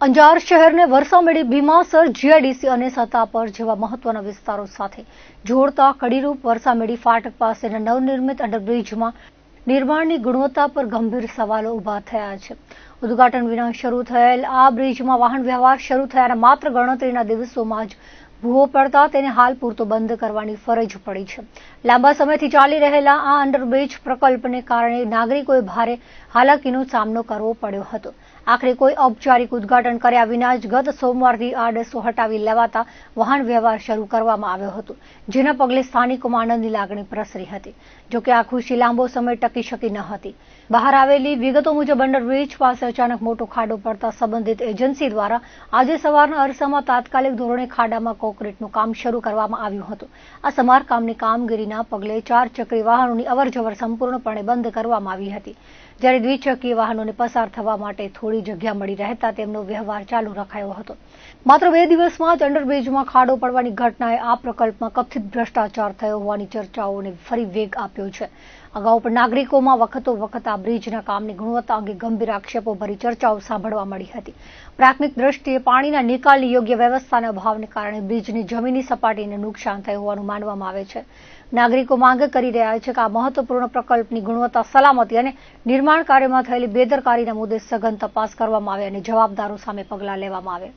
અંજાર શહેરને વરસામેડી ભીમાસર જીઆઈડીસી અને સતાપર જેવા મહત્વના વિસ્તારો સાથે જોડતા કડીરૂપ વરસામેડી ફાટક પાસેના નવનિર્મિત અંડરબ્રિજમાં નિર્માણની ગુણવત્તા પર ગંભીર સવાલો ઊભા થયા છે. ઉદ્ઘાટન વિના શરૂ થયેલ આ બ્રિજમાં વાહન વ્યવહાર શરૂ થયાના માત્ર ગણતરીના દિવસોમાં જ ભૂવો પડતા તેને હાલ પૂરતો બંધ કરવાની ફરજ પડી છે. લાંબા સમયથી ચાલી રહેલા આ અંડરબ્રિજ પ્રકલ્પને કારણે નાગરિકોએ ભારે હાલાકીનો સામનો કરવો પડ્યો હતો. આખરે કોઈ ઔપચારિક ઉદઘાટન કર્યા વિના જ ગત સોમવારથી આ ડસો હટાવી લેવાતા વાહન વ્યવહાર શરૂ કરવામાં આવ્યો હતો, જેના પગલે સ્થાનિકોમાં આનંદની લાગણી પ્રસરી હતી જોકે આ ખુશી લાંબો સમય ટકી શકી ન હતી. બહાર આવેલી વિગતો મુજબ અંડરબ્રિજ પાસે અચાનક મોટો ખાડો પડતા સંબંધિત એજન્સી દ્વારા આજે સવારના અરસામાં તાત્કાલિક ધોરણે ખાડામાં કોન્ક્રીટનું કામ શરૂ કરવામાં આવ્યું હતું. આ સમારકામની કામગીરીના પગલે ચાર ચક્રી વાહનોની અવરજવર સંપૂર્ણપણે બંધ કરવામાં આવી હતી. જ્યારે દ્વિચક્રીય વાહનોને પસાર થવા માટે થોડી જગ્યા મળી રહેતા તેમનો વ્યવહાર ચાલુ રખાયો હતો. માત્ર બે દિવસમાં જ અંડરબ્રિજમાં ખાડો પડવાની ઘટનાએ આ પ્રકલ્પમાં કથિત ભ્રષ્ટાચાર થયો હોવાની ચર્ચાઓને ફરી વેગ આપ્યો છે. અગાઉ પણ નાગરિકોમાં વખતો વખત આ બ્રિજના કામની ગુણવત્તા અંગે ગંભીર આક્ષેપો ભરી ચર્ચાઓ સાંભળવા મળી હતી. પ્રાથમિક દ્રષ્ટિએ પાણીના નિકાલની યોગ્ય વ્યવસ્થાના અભાવને કારણે બ્રિજની જમીની સપાટીને નુકસાન થયું હોવાનું માનવામાં આવે છે. નાગરિકો માંગ કરી રહ્યા છે કે આ મહત્વપૂર્ણ પ્રકલ્પની ગુણવત્તા, સલામતી અને નિર્માણ કાર્યમાં થયેલી બેદરકારીના મુદ્દે સઘન તપાસ કરવામાં આવે અને જવાબદારો સામે પગલાં લેવામાં આવે.